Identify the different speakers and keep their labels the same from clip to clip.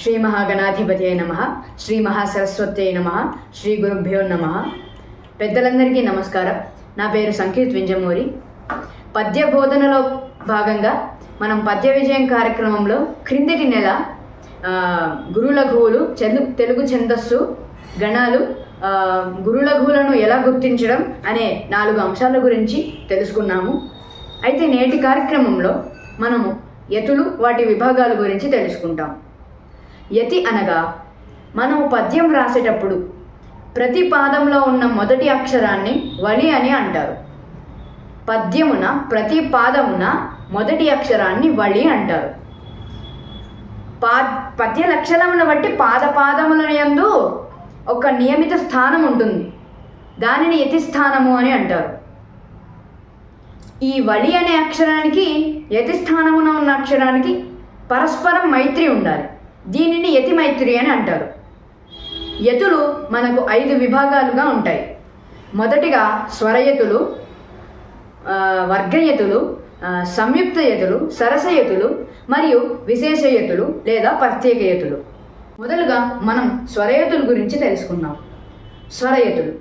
Speaker 1: శ్రీ మహాగణాధిపతి నమ శ్రీ మహాసరస్వతి నమ శ్రీ గురుభ్యో నమ. పెద్దలందరికీ నమస్కారం. నా పేరు సంకీర్త్ వింజమూరి. పద్య బోధనలో భాగంగా మనం పద్య విజయం కార్యక్రమంలో క్రిందటి నెల గురులఘువులు గురు లఘువులు చెలు తెలుగు ఛందస్సు గణాలు గురులఘువులను ఎలా గుర్తించడం అనే నాలుగు అంశాల గురించి తెలుసుకున్నాము. అయితే నేటి కార్యక్రమంలో మనము యతులు వాటి విభాగాల గురించి తెలుసుకుంటాం. యతి అనగా మనం పద్యం రాసేటప్పుడు ప్రతి పాదంలో ఉన్న మొదటి అక్షరాన్ని వలి అని అంటారు. పద్యమున ప్రతి పాదమున మొదటి అక్షరాన్ని వళి అంటారు. పా పద్య లక్షణమును బట్టి పాద పాదముల యందు ఒక నియమిత స్థానం ఉంటుంది. దానిని యతిస్థానము అని అంటారు. ఈ వళి అనే అక్షరానికి యతిస్థానమున ఉన్న అక్షరానికి పరస్పరం మైత్రి ఉండాలి. దీనిని యతి మైత్రి అని అంటారు. యతులు మనకు ఐదు విభాగాలుగా ఉంటాయి. మొదటిగా స్వరయతులు వర్గయతులు సంయుక్తయతులు సంయుక్త యతులు సరసయతులు మరియు విశేషయతులు లేదా ప్రత్యేకయతులు మొదలుగా మనం స్వరయతుల గురించి తెలుసుకుందాం. స్వరయతులు.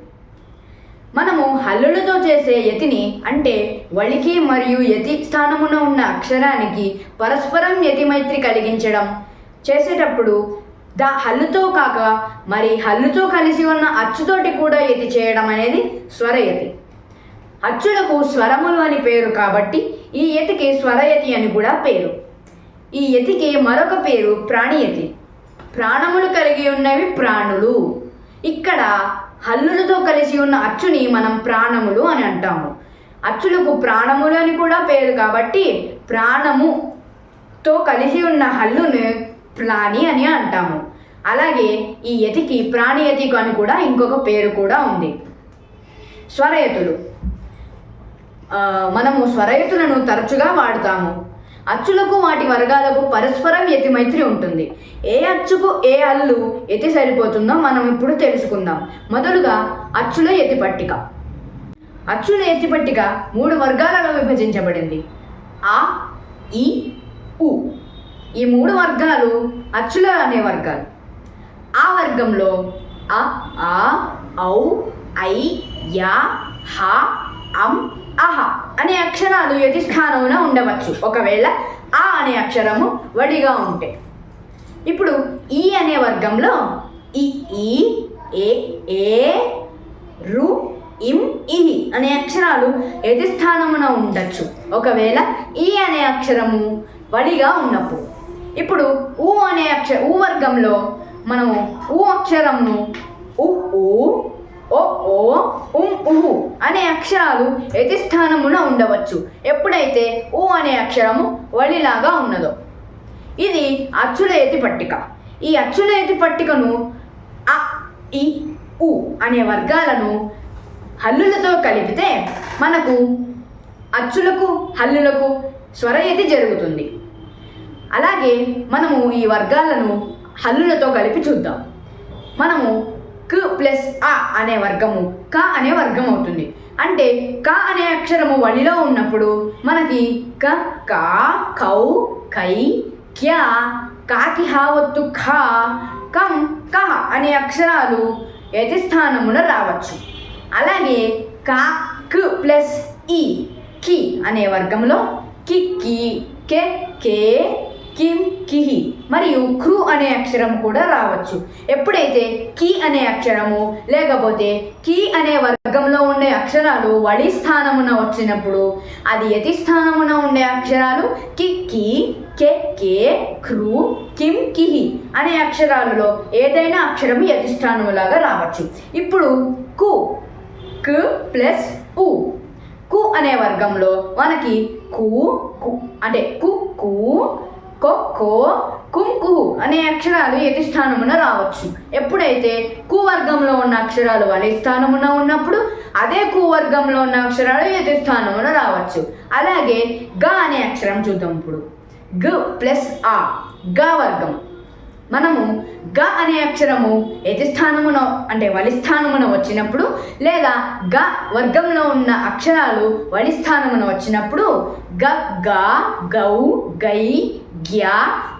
Speaker 1: మనము హల్లులతో చేసే యతిని అంటే వళికి మరియు యతి స్థానమున ఉన్న అక్షరానికి పరస్పరం యతి మైత్రి కలిగించడం. చేసేటప్పుడు దా హల్లుతో కాక మరి హల్లుతో కలిసి ఉన్న అచ్చుతోటి కూడా ఇది చేయడం అనేది స్వరయతి అచ్చులకు స్వరములు అని పేరు కాబట్టి ఈ యతికి స్వరయతి అని కూడా పేరు. ఈ యతికి మరొక పేరు ప్రాణియతి ప్రాణములు కలిగి ఉన్నవి ప్రాణులు. ఇక్కడ హల్లులతో కలిసి ఉన్న అచ్చుని మనం ప్రాణములు అని అంటాము. అచ్చులకు ప్రాణములు అని కూడా పేరు కాబట్టి ప్రాణముతో కలిసి ఉన్న హల్లును ప్రాణి అని అంటాము. అలాగే ఈ యతికి ప్రాణియతి అని కూడా ఇంకొక పేరు కూడా ఉంది. స్వరయతులు. మనము స్వరయతులను తరచుగా వాడుతాము. అచ్చులకు వాటి వర్గాలకు పరస్పరం యతి మైత్రి ఉంటుంది. ఏ అచ్చుకు ఏ అల్లు యతి సరిపోతుందో మనం ఇప్పుడు తెలుసుకుందాం. మొదలుగా అచ్చుల యతి పట్టిక. అచ్చుల యతి పట్టిక మూడు వర్గాలలో విభజించబడింది. ఆ ఈ ఉ ఈ మూడు వర్గాలు అచ్చుల అనే వర్గాలు. ఆ వర్గంలో అ ఆ ఔ ఐ యా హ అం అహ అనే అక్షరాలు యతి స్థానమున ఉండవచ్చు. ఒకవేళ ఆ అనే అక్షరము వడిగా ఉంటే. ఇప్పుడు ఈ అనే వర్గంలో ఈ ఈ ఏ ఏ రు ఇం ఇహి అనే అక్షరాలు యతి స్థానమున ఉండొచ్చు. ఒకవేళ ఈ అనే అక్షరము వడిగా ఉన్నప్పుడు. ఇప్పుడు ఊ అనే అక్షర ఊ వర్గంలో మనము ఊ అక్షరమును ఉ ఊ ఓ ఓ ఉం ఉహు అనే అక్షరాలు యతిస్థానమున ఉండవచ్చు. ఎప్పుడైతే ఊ అనే అక్షరము వలిలాగా ఉన్నదో. ఇది అచ్చుల యతి పట్టిక. ఈ అచ్చుల యతి పట్టికను అ ఇ ఉ అనే వర్గాలను హల్లులతో కలిపితే మనకు అచ్చులకు హల్లులకు స్వరయతి జరుగుతుంది. అలాగే మనము ఈ వర్గాలను హల్లులతో కలిపి చూద్దాం. మనము క్ ప్లస్ ఆ అనే వర్గము క అనే వర్గం అవుతుంది. అంటే క అనే అక్షరము వడిలో ఉన్నప్పుడు మనకి క కా కౌ కై క్యా కాకి హావత్తు ఖా కం కహ అనే అక్షరాలు యతి రావచ్చు. అలాగే కా కు ప్లస్ ఈ కి అనే వర్గంలో కి కే కె కిమ్ కిహి మరియు క్రూ అనే అక్షరం కూడా రావచ్చు. ఎప్పుడైతే కి అనే అక్షరము లేకపోతే కి అనే వర్గంలో ఉండే అక్షరాలు వడి స్థానమున వచ్చినప్పుడు అది యతి స్థానమున ఉండే అక్షరాలు కి కి కే కే క్రూ కిమ్ కిహి అనే అక్షరాలలో ఏదైనా అక్షరం యతి స్థానములాగా రావచ్చు. ఇప్పుడు కు క్ ప్లస్ ఉ కు అనే వర్గంలో మనకి కు కు అంటే కు కు కొక్కో కుంకు అనే అక్షరాలు యతి స్థానమున రావచ్చు. ఎప్పుడైతే కు వర్గంలో ఉన్న అక్షరాలు వలి స్థానమున ఉన్నప్పుడు అదే కు వర్గంలో ఉన్న అక్షరాలు యతి స్థానమున రావచ్చు. అలాగే గ అనే అక్షరం చూద్దాం ఇప్పుడు. గ ప్లస్ ఆ గ వర్గం. మనము గ అనే అక్షరము యతిస్థానమున అంటే వలిస్థానమున వచ్చినప్పుడు లేదా గ వర్గంలో ఉన్న అక్షరాలు వలిస్థానమున వచ్చినప్పుడు గ గ గౌ గై గ్యా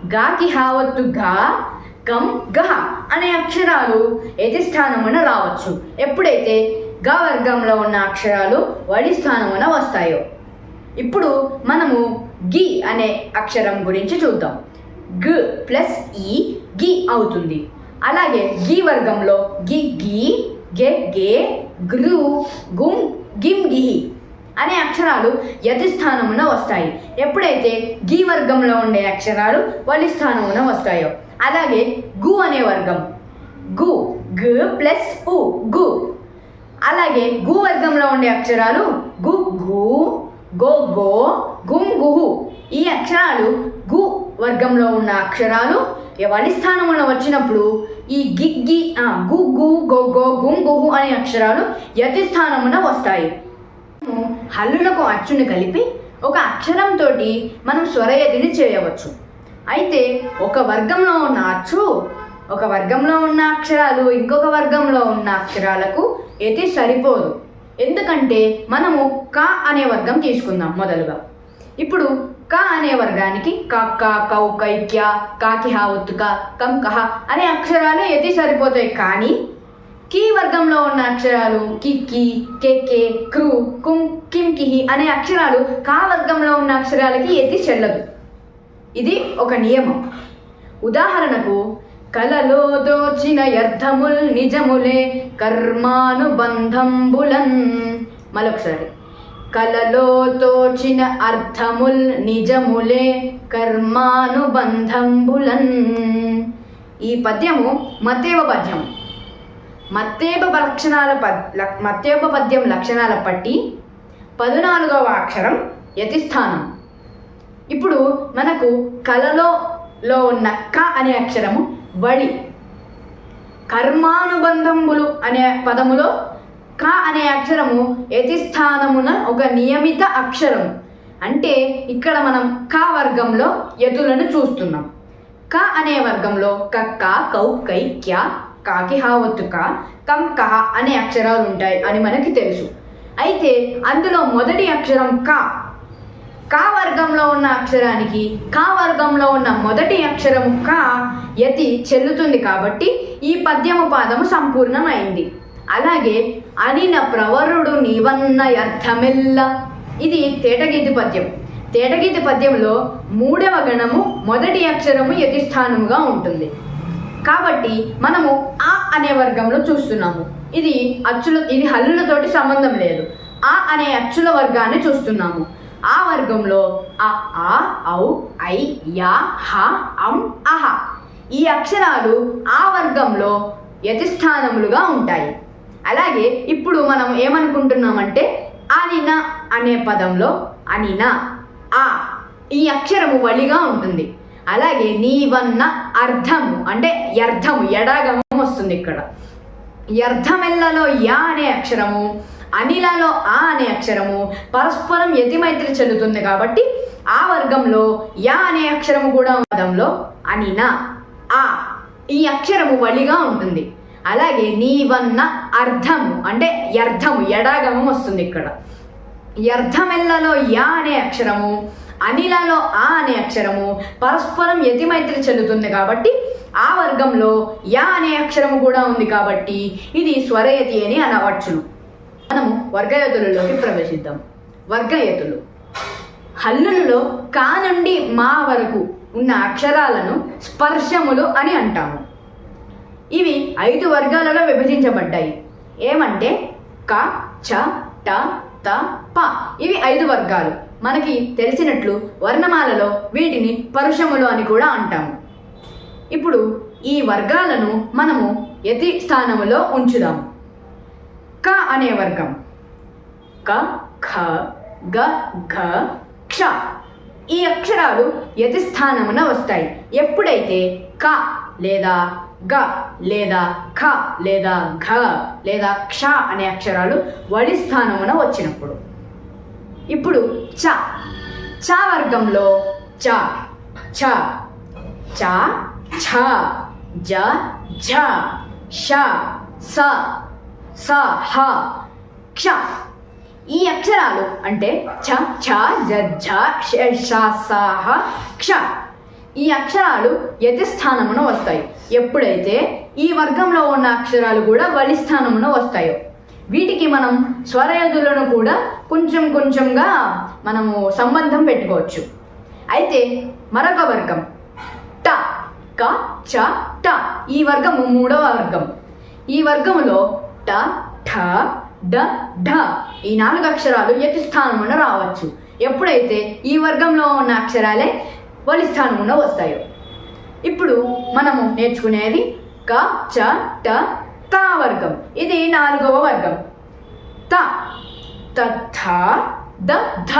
Speaker 1: గాకి హావత్తు గా గం గహ అనే అక్షరాలు యతి స్థానమున రావచ్చు ఎప్పుడైతే గ వర్గంలో ఉన్న అక్షరాలు వడి స్థానమున వస్తాయో ఇప్పుడు మనము గి అనే అక్షరం గురించి చూద్దాం గ ప్లస్ ఈ గి అవుతుంది అలాగే గి వర్గంలో గి గి గె గే గ్రు గుమ్ గిమ్ గిహి అనే అక్షరాలు యతి స్థానమున వస్తాయి. ఎప్పుడైతే గీ వర్గంలో ఉండే అక్షరాలు వలి స్థానమున వస్తాయో అలాగే గు అనే వర్గం. గు గు ప్లస్ ఉ గు. అలాగే గు వర్గంలో ఉండే అక్షరాలు గు గు గో గో గుం గుహు. ఈ అక్షరాలు గు వర్గంలో ఉన్న అక్షరాలు వలి స్థానమున వచ్చినప్పుడు ఈ గిగ్గి గు గు గో గో గుం గుహు అనే అక్షరాలు యతి స్థానమున వస్తాయి. హల్లులకు అచ్చుని కలిపి ఒక అక్షరంతో మనం స్వరయతిని చేయవచ్చు. అయితే ఒక వర్గంలో ఉన్న అచ్చు ఒక వర్గంలో ఉన్న అక్షరాలు ఇంకొక వర్గంలో ఉన్న అక్షరాలకు యతి సరిపోదు. ఎందుకంటే మనము క అనే వర్గం తీసుకుందాం మొదలుగా. ఇప్పుడు క అనే వర్గానికి కక్క కౌ కైక్య కాకిహ ఒత్తుక కంకహ అనే అక్షరాలు యతి సరిపోతాయి. కానీ కీ వర్గంలో ఉన్న అక్షరాలు కిక్కి కి కే కే కుం కిమ్ కిహి అనే అక్షరాలు కా వర్గంలో ఉన్న అక్షరాలకి ఎత్తి చెల్లదు. ఇది ఒక నియమం. ఉదాహరణకు కలలో దోచిన అర్థముల్ నిజములే కర్మానుబంధంబులన్. మరొకసారి. కలలో తోచిన అర్థముల్ నిజములే కర్మానుబంధంబులన్. ఈ పద్యము మతేవ పద్యం మత్తేప లక్షణాల పద్ మత్తేప పద్యం లక్షణాల పట్టి పదునాలుగవ అక్షరం యతిస్థానం. ఇప్పుడు మనకు కలలో లో ఉన్న క అనే అక్షరము వడి కర్మానుబంధములు అనే పదములో క అనే అక్షరము యతిస్థానమున ఒక నియమిత అక్షరం. అంటే ఇక్కడ మనం క వర్గంలో యతులను చూస్తున్నాం. క అనే వర్గంలో కక్క కౌ కై క్యా కాకి హావత్తు కా కం కహ అనే అక్షరాలు ఉంటాయి అని మనకి తెలుసు. అయితే అందులో మొదటి అక్షరం క. కా వర్గంలో ఉన్న అక్షరానికి కా వర్గంలో ఉన్న మొదటి అక్షరం కా యతి చెల్లుతుంది కాబట్టి ఈ పద్యము పాదము సంపూర్ణమైంది. అలాగే అనిన ప్రవరుడు నీవన్న అర్థమెల్ల. ఇది తేటగీతి పద్యం. తేటగీతి పద్యంలో మూడవ గణము మొదటి అక్షరము యతిస్థానముగా ఉంటుంది. కాబట్టి మనము ఆ అనే వర్గంలో చూస్తున్నాము. ఇది అచ్చుల ఇది హల్లులతోటి సంబంధం లేదు. ఆ అనే అచ్చుల వర్గాన్ని చూస్తున్నాము. ఆ వర్గంలో అ ఆ ఔ ఐ యా హ అం అహ. ఈ అక్షరాలు ఆ వర్గంలో యతిస్థానములుగా ఉంటాయి. అలాగే ఇప్పుడు మనం ఏమనుకుంటున్నామంటే అనిన అనే పదంలో అనిన ఆ ఈ అక్షరము వలిగా ఉంటుంది. అలాగే నీవన్న అర్థము అంటే అర్థము ఎడాగమం వస్తుంది ఇక్కడ. అర్థమెల్లలో యా అనే అక్షరము అనిలలో ఆ అనే అక్షరము పరస్పరం యతిమైత్రి చెల్లుతుంది కాబట్టి ఆ వర్గంలో యా అనే అక్షరము కూడా పదంలో అనిన ఆ ఈ అక్షరము వలిగా ఉంటుంది. అలాగే నీవన్న అర్థము అంటే అర్థము ఎడాగమం వస్తుంది ఇక్కడ. అర్థమెల్లలో యా అనే అక్షరము అనిలలో ఆ అనే అక్షరము పరస్పరం యతిమైత్రి చెల్లుతుంది కాబట్టి ఆ వర్గంలో యా అనే అక్షరము కూడా ఉంది కాబట్టి ఇది స్వరయతి అని అనవచ్చును మనము వర్గయతులలోకి ప్రవేశిద్దాం. వర్గయతులు. హల్లులలో కా నుండి మా వరకు ఉన్న అక్షరాలను స్పర్శములు అని అంటాము. ఇవి ఐదు వర్గాలలో విభజించబడ్డాయి. ఏమంటే క చ ట త ప. ఇవి ఐదు వర్గాలు. మనకి తెలిసినట్లు వర్ణమాలలో వీటిని పరుషములు అని కూడా అంటాము. ఇప్పుడు ఈ వర్గాలను మనము యతి స్థానములో ఉంచుదాం. క అనే వర్గం. క ఖ గ ఘ క్ష. ఈ అక్షరాలు యతి స్థానమున వస్తాయి. ఎప్పుడైతే క లేదా గ లేదా ఖ లేదా ఘ లేదా క్ష అనే అక్షరాలు వడి స్థానమున వచ్చినప్పుడు. ఇప్పుడు చ. చ వర్గంలో చ ఛ చ ఛ జ ఝ ష స స హ క్ష. ఈ అక్షరాలు అంటే ఛ ఛ జ ఝ ష ష స హ క్ష. ఈ అక్షరాలు యతిస్థానమున వస్తాయి. ఎప్పుడైతే ఈ వర్గంలో ఉన్న అక్షరాలు కూడా వలి స్థానమున వస్తాయో. వీటికి మనం స్వరయదులను కూడా కొంచెం కొంచెంగా మనము సంబంధం పెట్టుకోవచ్చు. అయితే మరొక వర్గం. ట క చ ట. ఈ వర్గము మూడవ వర్గం. ఈ వర్గములో ట ఠ డ ఢ. ఈ నాలుగు అక్షరాలు యతి స్థానమున రావచ్చు. ఎప్పుడైతే ఈ వర్గంలో ఉన్న అక్షరాలే వలి స్థానంలో వస్తాయో. ఇప్పుడు మనము నేర్చుకునేది క చ ట త వర్గం. ఇది నాలుగవ వర్గం. త త థ ద ధ.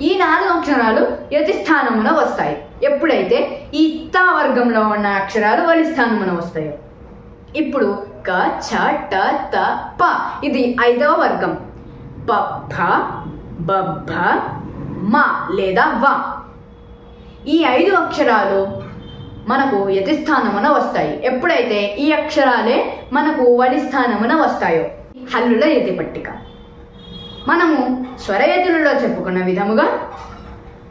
Speaker 1: ఈ నాలుగు అక్షరాలు యతి స్థానమున వస్తాయి. ఎప్పుడైతే ఈ త వర్గంలో ఉన్న అక్షరాలు వలి స్థానమున వస్తాయో. ఇప్పుడు క చ ట త ప. ఇది ఐదవ వర్గం. ప భ బ భ మ లేదా వ. ఈ ఐదు అక్షరాలు మనకు యతిస్థానమున వస్తాయి. ఎప్పుడైతే ఈ అక్షరాలే మనకు వడిస్థానమున వస్తాయో? హల్లుల యతి పట్టిక. మనము స్వరయతులలో చెప్పుకున్న విధముగా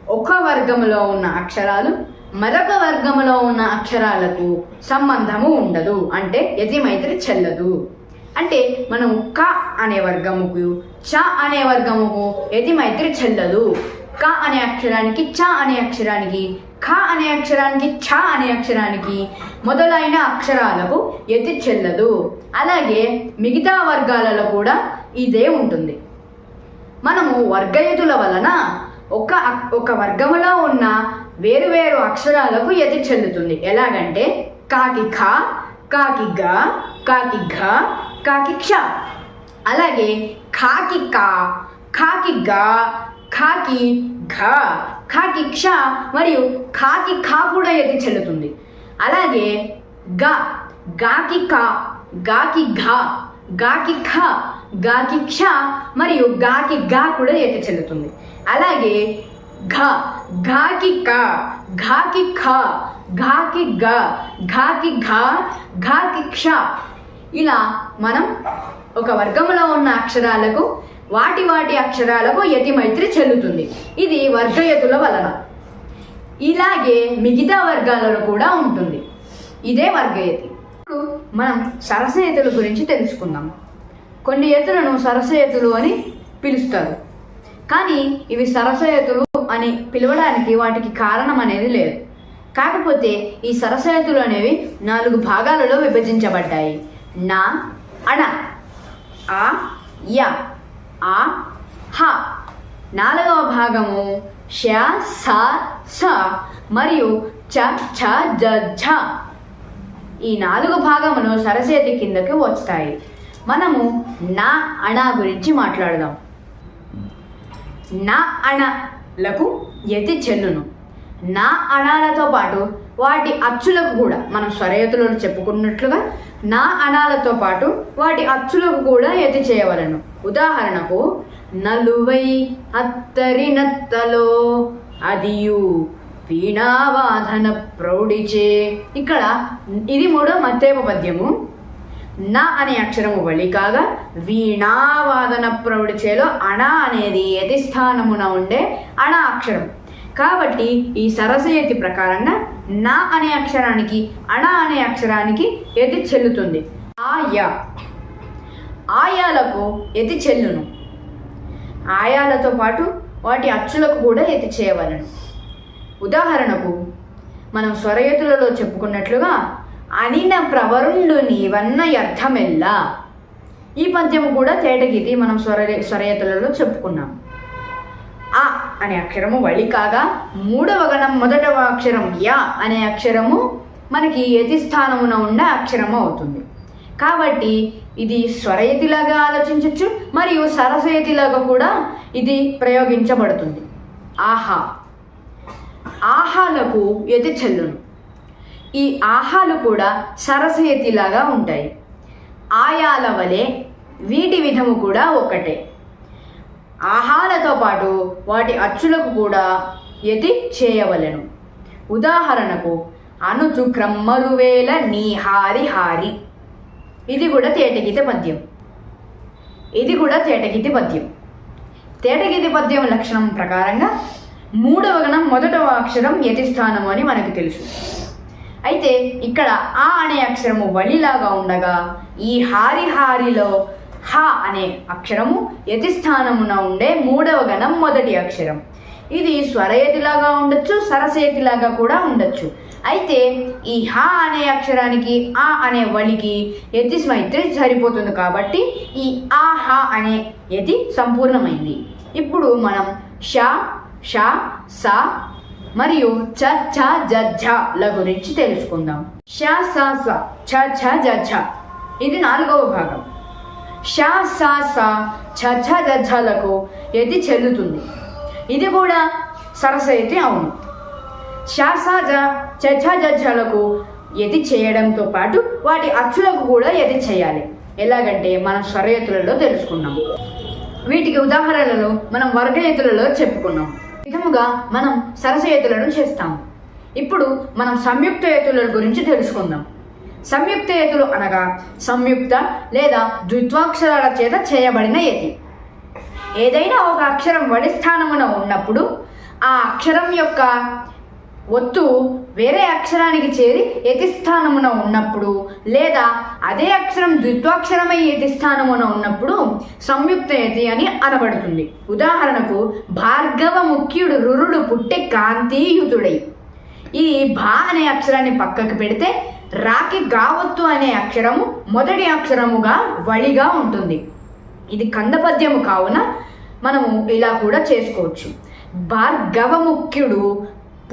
Speaker 1: ఒక వర్గములో ఉన్న అక్షరాలు మరొక వర్గములో ఉన్న అక్షరాలకు సంబంధము ఉండదు. అంటే యతి మైత్రి చెల్లదు. అంటే మనం క అనే వర్గముకు చ అనే వర్గముకు యతి మైత్రి చెల్లదు. క అనే అక్షరానికి చ అనే అక్షరానికి ఖ అనే అక్షరానికి ఛ అనే అక్షరానికి మొదలైన అక్షరాలకు ఎతి చెల్లదు. అలాగే మిగతా వర్గాలలో కూడా ఇదే ఉంటుంది. మనము వర్గయతుల వలన ఒక ఒక వర్గములో ఉన్న వేరు వేరు అక్షరాలకు ఎతి చెల్లుతుంది. ఎలాగంటే కాకి ఖ కాకి గ కాకి ఘ కాకి క్ష. అలాగే ఖాకి కా ఖాకి గా ఖాకి ఘ ఖాకి క్ష మరియు ఖాకి ఖా కూడా యతి చెల్లుతుంది. అలాగే గ గాకి కా గాకి ఘ గాకి ఖ గాకి క్ష మరియు గాకి గా కూడా యతి చెల్లుతుంది. అలాగే ఘ ఘాకి క ఘాకి ఖ ఘాకి గ ఘాకి ఘ ఘాకి క్ష. ఇలా మనం ఒక వర్గంలో ఉన్న అక్షరాలకు వాటి వాటి అక్షరాలకు యతి మైత్రి చెల్లుతుంది. ఇది వర్గయతుల వలన. ఇలాగే మిగతా వర్గాలలో కూడా ఉంటుంది. ఇదే వర్గయతి. ఇప్పుడు మనం సరసయతుల గురించి తెలుసుకుందాం. కొన్ని యతులను సరసయతులు అని పిలుస్తారు. కానీ ఇవి సరసయతులు అని పిలవడానికి వాటికి కారణం అనేది లేదు. కాకపోతే ఈ సరసయతులు అనేవి నాలుగు భాగాలలో విభజించబడ్డాయి. నా అణ ఆ య. ఆ హ. నాలుగవ భాగము ష స స మరియు చ ఛ జ ఝ. ఈ నాలుగు భాగములు సరసేతి కిందకి వస్తాయి. మనము నా అణ గురించి మాట్లాడదాం. నా అణలకు యతి చెల్లును. నా అణాలతో పాటు వాటి అచ్చులకు కూడా మనం స్వరయతులను చెప్పుకున్నట్లుగా నా అణాలతో పాటు వాటి అచ్చులకు కూడా యతి చేయవలను. ఉదాహరణకు నలువై అత్తరినత్తలో అదియు వీణావాదన ప్రౌఢిచే. ఇక్కడ ఇది మూడో మత్తేప పద్యము. నా అనే అక్షరము వలి కాగా వీణావాదన ప్రౌఢిచేలో అణ అనేది యతిస్థానమున ఉండే అణ అక్షరం. కాబట్టి ఈ సరసయతి ప్రకారంగా నా అనే అక్షరానికి అణ అనే అక్షరానికి యతి చెల్లుతుంది. ఆ య. ఆయాలకు ఎతి చెల్లును. ఆయాలతో పాటు వాటి అచ్చులకు కూడా ఎతి చేయవలను. ఉదాహరణకు మనం స్వరయతులలో చెప్పుకున్నట్లుగా అనిన ప్రవరుండు నీవన్న అర్థమెల్లా ఈ పద్యము కూడా తేటగితి మనం స్వర స్వరయతులలో చెప్పుకున్నాం. ఆ అనే అక్షరము వళి కాగా మూడవ గణం మొదటవ అక్షరం యా అనే అక్షరము మనకి యతి స్థానమున ఉన్న అక్షరము అవుతుంది. కాబట్టి ఇది స్వరయతిలాగా ఆలోచించవచ్చు మరియు సరసయతిలాగా కూడా ఇది ప్రయోగించబడుతుంది. ఆహా. ఆహాలకు యతి చెల్లును. ఈ ఆహాలు కూడా సరసయతిలాగా ఉంటాయి. ఆయాల వలె వీటి విధము కూడా ఒకటే ఆహాలతో పాటు వాటి అచ్చులకు కూడా యతి చేయవలెను. ఉదాహరణకు అనుచు క్రమ్మరువేల నీ హారి హారి ఇది కూడా తేటగీత పద్యం. ఇది కూడా తేటగీతి పద్యం. తేటగీతి పద్యం లక్షణం ప్రకారంగా మూడవ గణం మొదటవ అక్షరం యతిస్థానం అని మనకు తెలుసు. అయితే ఇక్కడ ఆ అనే అక్షరము వలిలాగా ఉండగా ఈ హారి హారిలో హ అనే అక్షరము యతిస్థానమున ఉండే మూడవ గణం మొదటి అక్షరం. ఇది స్వరయతిలాగా ఉండొచ్చు సరస్వతిలాగా కూడా ఉండొచ్చు. అయితే ఈ హ అనే అక్షరానికి ఆ అనే వలికి యతి స్మైత్రి సరిపోతుంది కాబట్టి ఈ ఆ హ అనే యతి సంపూర్ణమైంది. ఇప్పుడు మనం ష ష స మరియు చ ఛ జ ఝ ల గురించి తెలుసుకుందాం. ష స స ఛ ఛ జ ఝ ఇది నాలుగవ భాగం. ష స స ఛ ఛ జ ఝ లకు యతి చెల్లుతుంది. ఇది కూడా సరస్వతి అవును. ష స ఎది చేయడంతో పాటు వాటి అచ్చులకు కూడా ఎది చేయాలి. ఎలాగంటే మనం స్వరయతులలో తెలుసుకున్నాం. వీటికి ఉదాహరణలు మనం వర్గయతులలో చెప్పుకున్నాం. విధముగా మనం సరసయతులను చేస్తాం. ఇప్పుడు మనం సంయుక్త యతుల గురించి తెలుసుకుందాం. సంయుక్త యతులు అనగా సంయుక్త లేదా ద్విత్వాక్షరాల చేత చేయబడిన యతి ఏదైనా ఒక అక్షరం వడి స్థానమున ఉన్నప్పుడు ఆ అక్షరం యొక్క ఒత్తు వేరే అక్షరానికి చేరి యతిస్థానమున ఉన్నప్పుడు లేదా అదే అక్షరం ద్విత్వాక్షరమై యతిస్థానమున ఉన్నప్పుడు సంయుక్త యతి అని అనబడుతుంది. ఉదాహరణకు భార్గవ ముఖ్యుడు రురుడు పుట్టే కాంతియుతుడై. ఈ భా అనే అక్షరాన్ని పక్కకు పెడితే రాకి గావత్తు అనే అక్షరము మొదటి అక్షరముగా వడిగా ఉంటుంది. ఇది కందపద్యము కావున మనము ఇలా కూడా చేసుకోవచ్చు. భార్గవముఖ్యుడు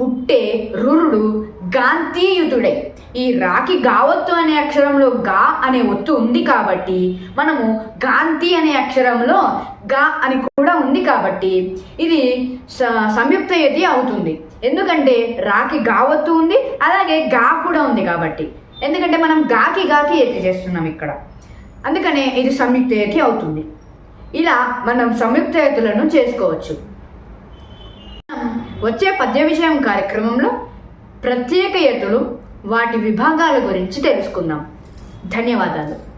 Speaker 1: పుట్టే రురుడు గాంధీయుతుడై. ఈ రాకి గావత్తు అనే అక్షరంలో గా అనే ఒత్తు ఉంది కాబట్టి మనము గాంధీ అనే అక్షరంలో గా అని కూడా ఉంది కాబట్టి ఇది స- సంయుక్త యతి అవుతుంది. ఎందుకంటే రాకి గావత్తు ఉంది అలాగే గా కూడా ఉంది కాబట్టి. ఎందుకంటే మనం గాకి గాకి ఎత్తి చేస్తున్నాం ఇక్కడ. అందుకనే ఇది సంయుక్త యతి అవుతుంది. ఇలా మనం సంయుక్త యతులను చేసుకోవచ్చు. వచ్చే పద్య విషయం కార్యక్రమంలో ప్రత్యేక యతులు వాటి విభాగాల గురించి తెలుసుకుందాం. ధన్యవాదాలు.